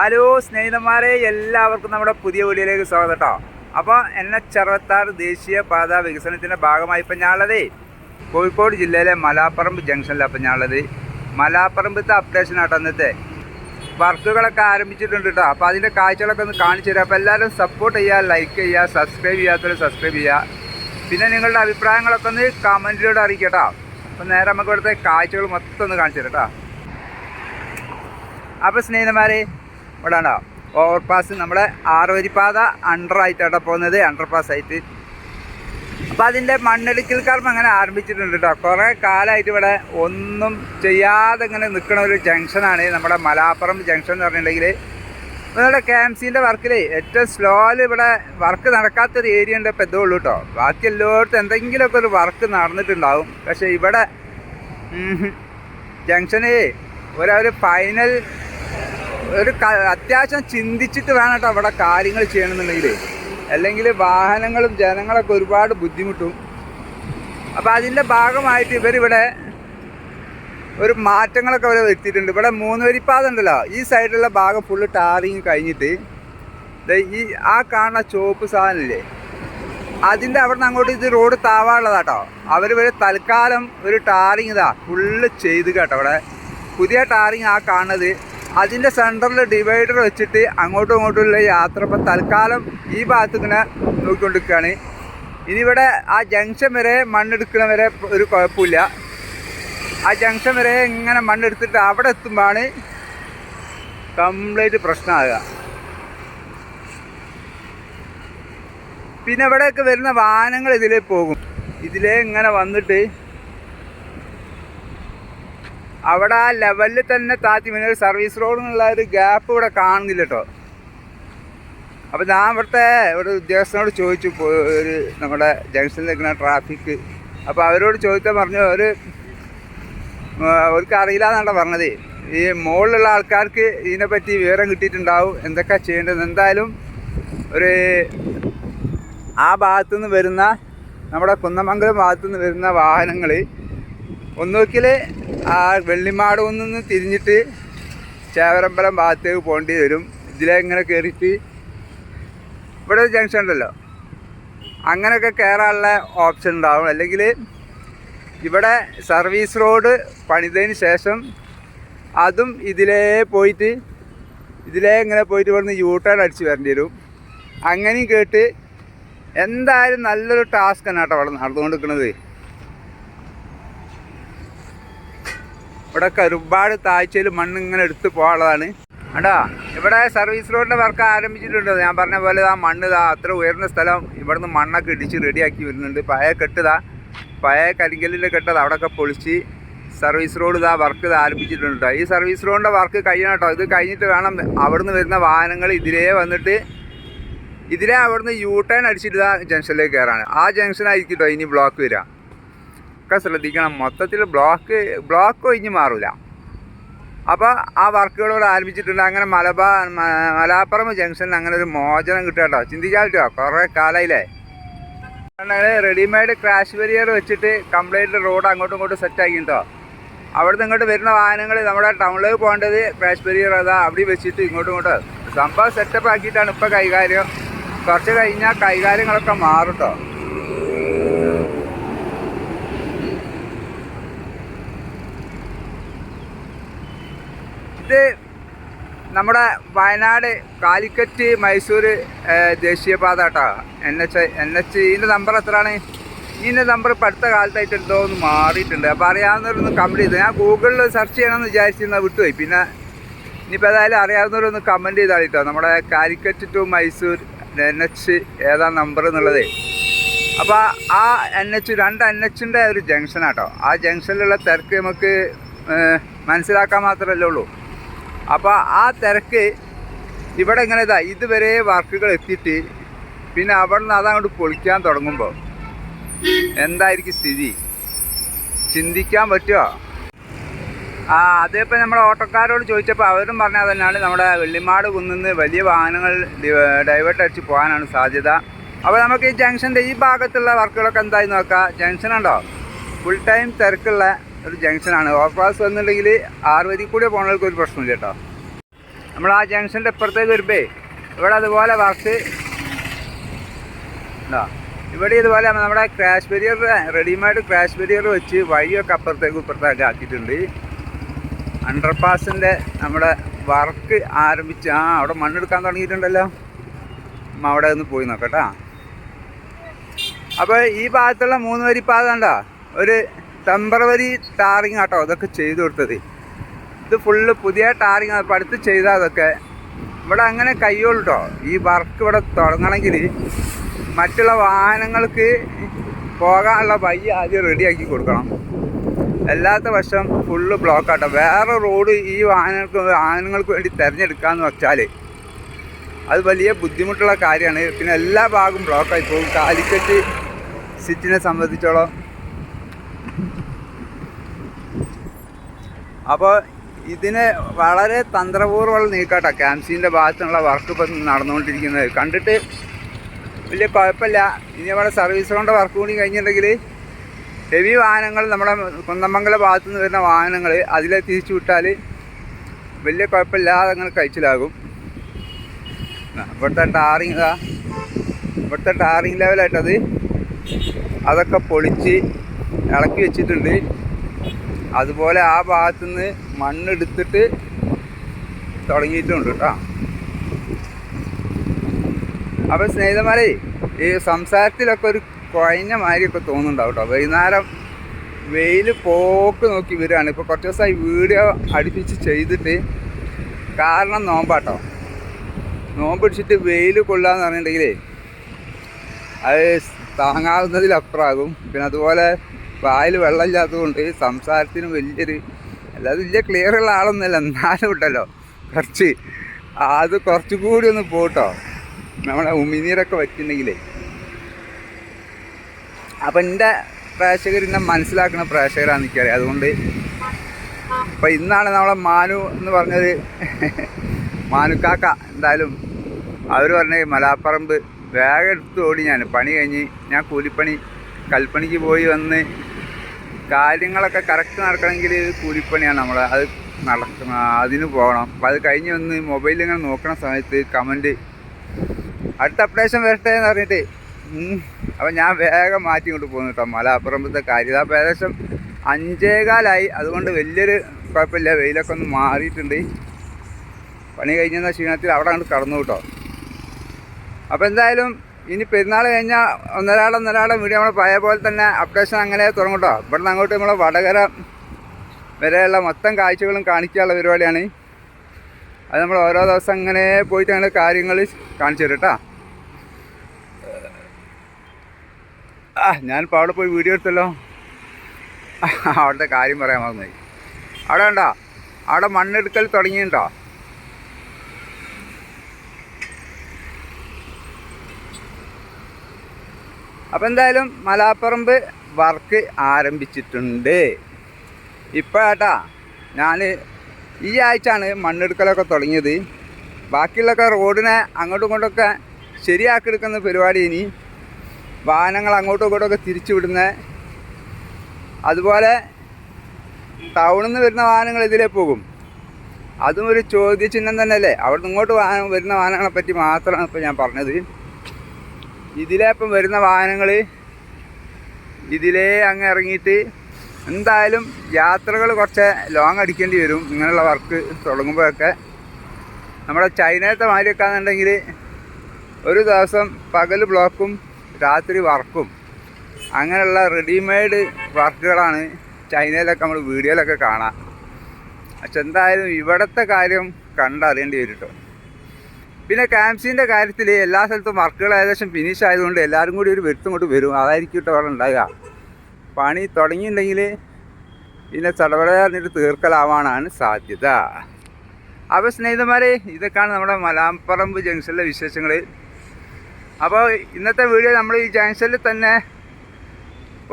Hello സ്നേഹിതന്മാരെ എല്ലാവർക്കും നമ്മുടെ പുതിയ വീഡിയോയിലേക്ക് സ്വാഗതം കേട്ടോ. അപ്പോൾ എൻ എച്ച് അറുപത്താറ് ദേശീയ പാത വികസനത്തിന്റെ ഭാഗമായി ഇപ്പം ഞാനുള്ളത് കോഴിക്കോട് ജില്ലയിലെ മലാപ്പറമ്പ് ജംഗ്ഷനിലാണ് അപ്പം ഞാനുള്ളത്. മലാപ്പറമ്പത്തെ അപ്ഡേഷൻ ആട്ടോ അന്നത്തെ വർക്കുകളൊക്കെ ആരംഭിച്ചിട്ടുണ്ട് കേട്ടോ. അപ്പോൾ അതിന്റെ കാഴ്ചകളൊക്കെ ഒന്ന് കാണിച്ചു തരാം. അപ്പോൾ എല്ലാവരും സപ്പോർട്ട് ചെയ്യുക ലൈക്ക് ചെയ്യുക സബ്സ്ക്രൈബ് ചെയ്യാത്തവർ സബ്സ്ക്രൈബ് ചെയ്യുക. പിന്നെ നിങ്ങളുടെ അഭിപ്രായങ്ങളൊക്കെ ഒന്ന് കമന്റിലൂടെ അറിയിക്കുക കേട്ടോ. അപ്പോൾ നേരെ നമുക്ക് ഇവിടുത്തെ കാഴ്ചകൾ മൊത്തം ഒന്ന് കാണിച്ചു തരാം കേട്ടോ. അപ്പോൾ സ്നേഹിതന്മാരെ ഇവിടെ ഉണ്ടോ ഓവർപാസ് നമ്മുടെ ആറുവരിപ്പാത അണ്ടർ ആയിട്ടാണ് പോകുന്നത് അണ്ടർ പാസ് ആയിട്ട്. അപ്പോൾ അതിന്റെ മണ്ണെടുക്കൽ കർമ്മം അങ്ങനെ ആരംഭിച്ചിട്ടുണ്ട് കേട്ടോ കുറേ കാലമായിട്ട് ഇവിടെ ഒന്നും ചെയ്യാതെ ഇങ്ങനെ നിൽക്കുന്ന ഒരു ജംഗ്ഷനാണ് നമ്മുടെ മലാപ്പുറം ജംഗ്ഷൻ എന്ന് പറഞ്ഞിട്ടുണ്ടെങ്കിൽ നമ്മുടെ കെ എം സിന്റെ വർക്കിൽ ഏറ്റവും സ്ലോയിൽ ഇവിടെ വർക്ക് നടക്കാത്തൊരു ഏരിയ ഉണ്ട് ഇപ്പോൾ ഇതേ ഉള്ളൂ കേട്ടോ ബാക്കി എല്ലായിടത്തും എന്തെങ്കിലുമൊക്കെ ഒരു വർക്ക് നടന്നിട്ടുണ്ടാവും. പക്ഷേ ഇവിടെ ജംഗ്ഷന് ഒരു ഫൈനൽ ഒരു അത്യാവശ്യം ചിന്തിച്ചിട്ട് വേണം അവിടെ കാര്യങ്ങൾ ചെയ്യണമെന്നുണ്ടെങ്കിൽ അല്ലെങ്കിൽ വാഹനങ്ങളും ജനങ്ങളൊക്കെ ഒരുപാട് ബുദ്ധിമുട്ടും. അപ്പോൾ അതിന്റെ ഭാഗമായിട്ട് ഇവരിവിടെ ഒരു മാറ്റങ്ങളൊക്കെ അവർ വരുത്തിയിട്ടുണ്ട്. ഇവിടെ മൂന്ന് വരിപ്പാത ഉണ്ടല്ലോ ഈ സൈഡിലുള്ള ഭാഗം ഫുള്ള് ടാറിങ് കഴിഞ്ഞിട്ട് ഈ ആ കാണുന്ന ചുവപ്പ് സാധനമില്ലേ? അതിന്റെ അവിടെ നിന്ന് അങ്ങോട്ട് ഇത് റോഡ് താവാനുള്ളതാട്ടോ അവർ വരെ തൽക്കാലം ഒരു ടാറിങ് ഇതാ ഫുള്ള് ചെയ്ത് കേട്ടോ അവിടെ പുതിയ ടാറിങ് ആ കാണുന്നത്. അതിന്റെ സെന്ററിൽ ഡിവൈഡർ വെച്ചിട്ട് അങ്ങോട്ടും ഇങ്ങോട്ടുമുള്ള യാത്ര ഇപ്പം തൽക്കാലം ഈ ഭാഗത്ത് ഇങ്ങനെ നോക്കിക്കൊണ്ടിരിക്കുകയാണ്. ഇനിയിവിടെ ആ ജംഗ്ഷൻ വരെ മണ്ണെടുക്കുന്ന വരെ ഒരു കുഴപ്പമില്ല. ആ ജംഗ്ഷൻ വരെ ഇങ്ങനെ മണ്ണെടുത്തിട്ട് അവിടെ എത്തുമ്പോഴാണ് കംപ്ലീറ്റ് പ്രശ്നമാകുക. പിന്നെ ഇവിടെയൊക്കെ വരുന്ന വാഹനങ്ങൾ ഇതിലേ പോകും. ഇതിലേ ഇങ്ങനെ വന്നിട്ട് അവിടെ ആ ലെവലിൽ തന്നെ താത്തി ഒരു സർവീസ് റോഡിനുള്ള ഒരു ഗ്യാപ്പ് ഇവിടെ കാണുന്നില്ല കേട്ടോ അപ്പോൾ ഞാൻ ഇവിടുത്തെ ഒരു ഉദ്യോഗസ്ഥനോട് ചോദിച്ചു ഒരു നമ്മുടെ ജംഗ്ഷനിൽ നിൽക്കുന്ന ട്രാഫിക് അപ്പോൾ അവരോട് ചോദിച്ചാൽ പറഞ്ഞു ഒരു അവർക്ക് അറിയില്ല എന്നാണ് പറഞ്ഞത്. ഈ മുകളിലുള്ള ആൾക്കാർക്ക് ഇതിനെപ്പറ്റി വിവരം കിട്ടിയിട്ടുണ്ടാവും. എന്തൊക്കെ ചെയ്യേണ്ടത്? എന്തായാലും ഒരു ആ ഭാഗത്തുനിന്ന് വരുന്ന നമ്മുടെ കുന്നമംഗലം ഭാഗത്തുനിന്ന് വരുന്ന വാഹനങ്ങൾ ഒന്നുകിൽ ആ വെള്ളിമാട് നിന്ന് തിരിഞ്ഞിട്ട് ചേവരമ്പലം ഭാഗത്തേക്ക് പോകേണ്ടി വരും. ഇതിലെ ഇങ്ങനെ കയറിയിട്ട് ഇവിടെ ഒരു ജംഗ്ഷൻ ഉണ്ടല്ലോ. അങ്ങനെയൊക്കെ കയറാനുള്ള ഓപ്ഷൻ ഉണ്ടാവും. അല്ലെങ്കിൽ ഇവിടെ സർവീസ് റോഡ് പണിതതിന് ശേഷം അതും ഇതിലേ പോയിട്ട് ഇതിലേ ഇങ്ങനെ പോയിട്ട് ഇവിടുന്ന് യൂ ടേൺ അടിച്ച് വരേണ്ടി വരും. അങ്ങനെയും കേട്ട് എന്തായാലും നല്ലൊരു ടാസ്ക് തന്നെ കേട്ടോ അവിടെ നടന്നുകൊണ്ടിരിക്കുന്നത്. ഇവിടെയൊക്കെ ഒരുപാട് താഴ്ചയിൽ മണ്ണ് ഇങ്ങനെ എടുത്ത് പോകാനുള്ളതാണ്. കണ്ടോ ഇവിടെ സർവീസ് റോഡിന്റെ വർക്ക് ആരംഭിച്ചിട്ടുണ്ട്. ഞാൻ പറഞ്ഞ പോലെ ആ മണ്ണ് ഇതാ അത്ര ഉയർന്ന സ്ഥലം. ഇവിടുന്ന് മണ്ണൊക്കെ ഇടിച്ച് റെഡിയാക്കി വരുന്നുണ്ട്. പഴയ കെട്ടിതാ പഴയ കരിങ്കല്ലിന്റെ കെട്ടത് അവിടെയൊക്കെ പൊളിച്ച് സർവീസ് റോഡ് ഇതാ വർക്ക് ഇത് ആരംഭിച്ചിട്ടുണ്ട് ഈ സർവീസ് റോഡിന്റെ വർക്ക് കഴിയണം കേട്ടോ ഇത് കഴിഞ്ഞിട്ട് വേണം അവിടുന്ന് വരുന്ന വാഹനങ്ങൾ ഇതിലേ വന്നിട്ട് ഇതിലേ അവിടുന്ന് യൂ ടേൺ അടിച്ചിട്ട് ഇതാ ജംഗ്ഷനിലേക്ക് കയറാണ് ആ ജംഗ്ഷനായിരിക്കും കേട്ടോ ഇനി ബ്ലോക്ക് വരിക. ഒക്കെ ശ്രദ്ധിക്കണം. മൊത്തത്തിൽ ബ്ലോക്ക് ബ്ലോക്ക് ഒഴിഞ്ഞ് മാറില്ല അപ്പോൾ ആ വർക്കുകളോട് ആരംഭിച്ചിട്ടുണ്ട്. അങ്ങനെ മലബാർ മ- മലാപ്പുറം ജംഗ്ഷനിൽ അങ്ങനെ ഒരു മോചനം കിട്ടുക കേട്ടോ. പറ്റുമോ കുറേ കാലയിലേ റെഡിമെയ്ഡ് ക്രാഷ് ബരിയർ വെച്ചിട്ട് കംപ്ലീറ്റ് റോഡ് അങ്ങോട്ടും ഇങ്ങോട്ടും സെറ്റ് കേട്ടോ. അവിടെ ഇങ്ങോട്ട് വരുന്ന വാഹനങ്ങൾ നമ്മുടെ ടൗണിലേക്ക് പോകേണ്ടത് ക്രാഷ് ബരിയർ അതാ അവിടെ വെച്ചിട്ട് ഇങ്ങോട്ടും ഇങ്ങോട്ട്. സംഭവം സെറ്റപ്പ് ആക്കിയിട്ടാണ് ഇപ്പോൾ കൈകാര്യം. കുറച്ച് കഴിഞ്ഞാൽ കൈകാര്യങ്ങളൊക്കെ മാറും കേട്ടോ. ഇത് നമ്മുടെ വയനാട് കാലിക്കറ്റ് മൈസൂർ ദേശീയപാത കേട്ടോ. എൻ എച്ച് എൻ എച്ച് ഇതിന്റെ നമ്പർ എത്രയാണ്? ഇതിന്റെ നമ്പർ ഇപ്പം അടുത്ത കാലത്തായിട്ട് എന്തോ ഒന്ന് മാറിയിട്ടുണ്ട്. അപ്പോൾ അറിയാവുന്നവരൊന്ന് കമന്റ് ചെയ്തു? ഞാൻ ഗൂഗിളിൽ സെർച്ച് ചെയ്യണമെന്ന് വിചാരിച്ചിരുന്ന വിട്ടുപോയി. പിന്നെ ഇനിയിപ്പോൾ ഏതായാലും അറിയാവുന്നവരൊന്ന് കമന്റ് ചെയ്താൽ കേട്ടോ. നമ്മുടെ Calicut to Mysore N H ഏതാ നമ്പർ എന്നുള്ളത്. അപ്പോൾ ആ എൻ എച്ച് രണ്ട് എൻ എച്ചിന്റെ ഒരു ജംഗ്ഷനാട്ടോ ആ ജംഗ്ഷനിലുള്ള തിരക്ക് നമുക്ക് മനസ്സിലാക്കാൻ മാത്രമല്ലേ ഉള്ളൂ. അപ്പോൾ ആ തിരക്ക് ഇവിടെ ഇങ്ങനെ ഇതാ ഇതുവരെ വർക്കുകൾ എത്തിയിട്ട് പിന്നെ അവിടെ നിന്ന് അതങ്ങോട്ട് പൊളിക്കാൻ തുടങ്ങുമ്പോൾ എന്തായിരിക്കും സ്ഥിതി? ചിന്തിക്കാൻ പറ്റുമോ ആ അതിപ്പോൾ നമ്മുടെ ഓട്ടോക്കാരോട് ചോദിച്ചപ്പോൾ അവരും പറഞ്ഞത് തന്നെയാണ് നമ്മുടെ വെള്ളിമാട് കുന്നിന്ന് വലിയ വാഹനങ്ങൾ ഡൈവേർട്ട് അടിച്ച് പോകാനാണ് സാധ്യത. അപ്പോൾ നമുക്ക് ഈ ജംഗ്ഷന്റെ ഈ ഭാഗത്തുള്ള വർക്കുകളൊക്കെ എന്തായി നോക്കാം. ജംഗ്ഷൻ ഉണ്ടോ? ഫുൾ ടൈം തിരക്കുള്ള ഒരു ജംഗ്ഷനാണ്. ഓവർപാസ് വന്നിട്ടുണ്ടെങ്കിൽ ആറുവരി കൂടെ പോകുന്നവർക്ക് ഒരു പ്രശ്നമില്ല കേട്ടോ. നമ്മൾ ആ ജംഗ്ഷന്റെ ഇപ്പുറത്തേക്ക് വരുമ്പേ ഇവിടെ അതുപോലെ വർക്ക് ഉണ്ടോ? ഇവിടെ ഇതുപോലെ നമ്മുടെ crash barrier readymade crash barrier വെച്ച് വഴിയൊക്കെ അപ്പുറത്തേക്ക് ഇപ്പുറത്തേക്ക് ആക്കിയിട്ടുണ്ട്. അണ്ടർപാസിന്റെ നമ്മുടെ വർക്ക് ആരംഭിച്ച് ആ അവിടെ മണ്ണെടുക്കാൻ തുടങ്ങിയിട്ടുണ്ടല്ലോ. അവിടെ ഒന്ന് പോയി നോക്കട്ടാ. അപ്പോൾ ഈ ഭാഗത്തുള്ള മൂന്ന് വരി പാത ഉണ്ടോ ഒരു ടെമ്പറവറി ടാറിങ് ആട്ടോ അതൊക്കെ ചെയ്തു കൊടുത്തത്. ഇത് ഫുള്ള് പുതിയ ടാറിങ് അപ്പോൾ അടുത്ത് ചെയ്താൽ അതൊക്കെ ഇവിടെ അങ്ങനെ കയ്യോളൂ കേട്ടോ ഈ വർക്ക് ഇവിടെ തുടങ്ങണമെങ്കിൽ മറ്റുള്ള വാഹനങ്ങൾക്ക് പോകാനുള്ള വഴി ആദ്യം റെഡിയാക്കി കൊടുക്കണം. അല്ലാത്ത വശം ഫുള്ള് ബ്ലോക്കാട്ടോ വേറെ റോഡ് ഈ വാഹനങ്ങൾക്ക് വാഹനങ്ങൾക്ക് വേണ്ടി തിരഞ്ഞെടുക്കാന്ന് വെച്ചാൽ അത് വലിയ ബുദ്ധിമുട്ടുള്ള കാര്യമാണ്. പിന്നെ എല്ലാ ഭാഗവും ബ്ലോക്കായി പോകും. കാലിക്കറ്റ് സിറ്റിനെ സംബന്ധിച്ചോളം അപ്പോൾ ഇതിന് വളരെ തന്ത്രപൂർവമുള്ള നീക്കാട്ടോ. ക്യാംസീന്റെ ഭാഗത്തുള്ള വർക്ക് ഇപ്പം നടന്നുകൊണ്ടിരിക്കുന്നത്. കണ്ടിട്ട് വലിയ കുഴപ്പമില്ല. ഇനി നമ്മുടെ സർവീസ് കൊണ്ട് വർക്ക് കൂടി കഴിഞ്ഞിട്ടുണ്ടെങ്കിൽ ഹെവി വാഹനങ്ങൾ നമ്മുടെ കുന്നമംഗല ഭാഗത്തു നിന്ന് വരുന്ന വാഹനങ്ങൾ അതിലെ തിരിച്ചു വിട്ടാൽ വലിയ കുഴപ്പമില്ലാതെ അങ്ങനെ കഴിച്ചിലാകും. ഇവിടുത്തെ ടാറിങ് ഇതാ ഇവിടുത്തെ ടാറിങ് ലെവലായിട്ടത് അതൊക്കെ പൊളിച്ച് ഇളക്കി വെച്ചിട്ടുണ്ട്. അതുപോലെ ആ ഭാഗത്തുനിന്ന് മണ്ണെടുത്തിട്ട് തുടങ്ങിയിട്ടുണ്ട് കേട്ടോ. അപ്പോൾ സ്നേഹിതന്മാരെ ഈ സംസാരത്തിലൊക്കെ ഒരു കുഴഞ്ഞ മാതിരിയൊക്കെ തോന്നുന്നുണ്ടാവും കേട്ടോ. വൈകുന്നേരം വെയിൽ പോക്ക് നോക്കി വരികയാണ്. ഇപ്പോൾ കുറച്ച് ദിവസമായി വീഡിയോ അടുപ്പിച്ച് ചെയ്തിട്ട് കാരണം നോമ്പാട്ടോ. നോമ്പ് പിടിച്ചിട്ട് വെയിൽ കൊള്ളാന്ന് പറഞ്ഞിട്ടുണ്ടെങ്കിലേ അത് താങ്ങാവുന്നതിലപ്പുറമാകും. പിന്നെ അതുപോലെ വായിൽ വെള്ളമില്ലാത്തതുകൊണ്ട് സംസാരത്തിന് വലിയൊരു അല്ലാതെ വലിയ ക്ലിയർ ഉള്ള ആളൊന്നുമല്ല. എന്നാലും ഉണ്ടല്ലോ. കുറച്ച് അത് കുറച്ചുകൂടി ഒന്ന് പോട്ടോ. നമ്മളെ ഉമിനീരൊക്കെ വറ്റുണ്ടെങ്കിലേ അപ്പം എന്റെ പ്രേക്ഷകർ എന്നെ മനസ്സിലാക്കുന്ന പ്രേക്ഷകരാണ് എനിക്കറിയാം. അതുകൊണ്ട് അപ്പം ഇന്നാണ് നമ്മളെ മാനു എന്ന് പറഞ്ഞൊരു മാനുക്കാക്ക എന്തായാലും അവർ പറഞ്ഞ മലാപ്പറമ്പ് വേഗം എടുത്ത് ഓടി ഞാൻ പണി കഴിഞ്ഞ് ഞാൻ കൂലിപ്പണി കൽപ്പണിക്ക് പോയി വന്ന് കാര്യങ്ങളൊക്കെ കറക്റ്റ് നടക്കണമെങ്കിൽ കൂലിപ്പണിയാണ് നമ്മൾ അത് നടക്കണം അതിന് പോകണം. അപ്പം അത് കഴിഞ്ഞ് വന്ന് മൊബൈലിൽ ഇങ്ങനെ നോക്കണ സമയത്ത് കമന്റ് അടുത്ത അപ്ഡേഷൻ വരട്ടെ എന്ന് പറഞ്ഞിട്ട് അപ്പം ഞാൻ വേഗം മാറ്റി കൊണ്ട് പോകുന്നു കേട്ടോ. മലപ്പുറമ്പത്തെ കാര്യം. അപ്പോൾ ഏകദേശം അഞ്ചേകാലായി. അതുകൊണ്ട് വലിയൊരു കുഴപ്പമില്ല. വെയിലൊക്കെ ഒന്ന് മാറിയിട്ടുണ്ട്. പണി കഴിഞ്ഞെന്ന ക്ഷീണത്തിൽ അവിടെ അങ്ങോട്ട് കടന്നു കേട്ടോ. അപ്പോൾ എന്തായാലും ഇനി പെരുന്നാൾ കഴിഞ്ഞാൽ ഒന്നരാടം ഒന്നരാടം വീഡിയോ നമ്മൾ പഴയ പോലെ തന്നെ അപ്ഡേഷൻ അങ്ങനെ തുടങ്ങും കേട്ടോ ഇവിടെ നിന്ന് അങ്ങോട്ട് നമ്മൾ വടകര വരെയുള്ള മൊത്തം കാഴ്ചകളും കാണിക്കാനുള്ള പരിപാടിയാണ്. അത് നമ്മൾ ഓരോ ദിവസം അങ്ങനെ പോയിട്ട് അങ്ങനെ കാര്യങ്ങൾ കാണിച്ചു തരും കേട്ടോ ആ ഞാനിപ്പോൾ അവിടെ പോയി വീഡിയോ എടുത്തല്ലോ. അവിടുത്തെ കാര്യം പറയാൻ മറന്നു അവിടെ ഉണ്ടോ അവിടെ മണ്ണെടുക്കൽ തുടങ്ങിയിട്ടുണ്ടോ? അപ്പം എന്തായാലും മലാപ്പറമ്പ് വർക്ക് ആരംഭിച്ചിട്ടുണ്ട്. ഇപ്പോഴാട്ടാ ഞാൻ ഈ ആഴ്ചയാണ് മണ്ണെടുക്കലൊക്കെ തുടങ്ങിയത്. ബാക്കിയുള്ളൊക്കെ റോഡിനെ അങ്ങോട്ടും ഇങ്ങോട്ടൊക്കെ ശരിയാക്കി എടുക്കുന്ന പരിപാടി ഇനി. വാഹനങ്ങൾ അങ്ങോട്ടും ഇങ്ങോട്ടൊക്കെ തിരിച്ചു വിടുന്നത് അതുപോലെ ടൗണിൽ നിന്ന് വരുന്ന വാഹനങ്ങൾ ഇതിലേ പോകും. അതും ഒരു ചോദ്യചിഹ്നം തന്നെയല്ലേ? അവിടെ നിന്ന് ഇങ്ങോട്ട് വാഹനം വരുന്ന വാഹനങ്ങളെ പറ്റി മാത്രമാണ് ഇപ്പോൾ ഞാൻ പറഞ്ഞത്. ഇതിലേ ഇപ്പം വരുന്ന വാഹനങ്ങൾ ഇതിലേ അങ്ങ് ഇറങ്ങിയിട്ട് എന്തായാലും യാത്രകൾ കുറച്ച് ലോങ് അടിക്കേണ്ടി വരും. ഇങ്ങനെയുള്ള വർക്ക് തുടങ്ങുമ്പോഴൊക്കെ. നമ്മുടെ ചൈനത്തെ മാതിരിയൊക്കെ ആണെന്നുണ്ടെങ്കിൽ ഒരു ദിവസം പകൽ ബ്ലോക്കും രാത്രി വർക്കും അങ്ങനെയുള്ള റെഡിമെയ്ഡ് വർക്കുകളാണ് ചൈനയിലൊക്കെ നമ്മൾ വീഡിയോയിലൊക്കെ കാണാം. പക്ഷെ എന്തായാലും ഇവിടുത്തെ കാര്യം കണ്ടറിയേണ്ടി വരും കേട്ടോ പിന്നെ ക്യാംസിന്റെ കാര്യത്തിൽ എല്ലാ സ്ഥലത്തും വർക്കുകൾ ഏകദേശം ഫിനിഷ് ആയതുകൊണ്ട് എല്ലാവരും കൂടി ഒരു വെരുത്തും കൊണ്ട് വരും. അതായിരിക്കും കേട്ടോ അവിടെ ഉണ്ടാകുക പണി തുടങ്ങിയിട്ടുണ്ടെങ്കിൽ പിന്നെ ചടപടഞ്ഞിട്ട് തീർക്കലാവാനാണ് സാധ്യത. അപ്പോൾ സ്നേഹിതന്മാരെ ഇതൊക്കെയാണ് നമ്മുടെ മലാപ്പറമ്പ് ജംഗ്ഷനിലെ വിശേഷങ്ങൾ അപ്പോൾ ഇന്നത്തെ വീഡിയോ നമ്മൾ ഈ ജംഗ്ഷനിൽ തന്നെ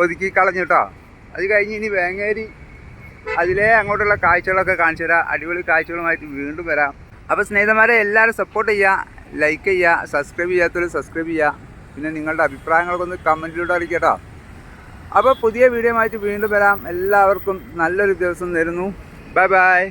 ഒതുക്കി കളഞ്ഞു കേട്ടോ അത് കഴിഞ്ഞ് ഇനി വേങ്ങേരി അതിലേ അങ്ങോട്ടുള്ള കാഴ്ചകളൊക്കെ കാണിച്ചു തരാം അടിപൊളി കാഴ്ചകളുമായിട്ട് വീണ്ടും വരാം. അപ്പോൾ സ്നേഹിതന്മാരെ എല്ലാവരും സപ്പോർട്ട് ചെയ്യുക ലൈക്ക് ചെയ്യുക സബ്സ്ക്രൈബ് ചെയ്യാത്തവർ സബ്സ്ക്രൈബ് ചെയ്യുക പിന്നെ നിങ്ങളുടെ അഭിപ്രായങ്ങളൊക്കെ ഒന്ന് കമന്റിലൂടെ അറിയിക്കുക കേട്ടോ. അപ്പോൾ പുതിയ വീഡിയോ ആയിട്ട് വീണ്ടും വരാം. എല്ലാവർക്കും നല്ലൊരു ദിവസം തരുന്നു ബൈ ബൈ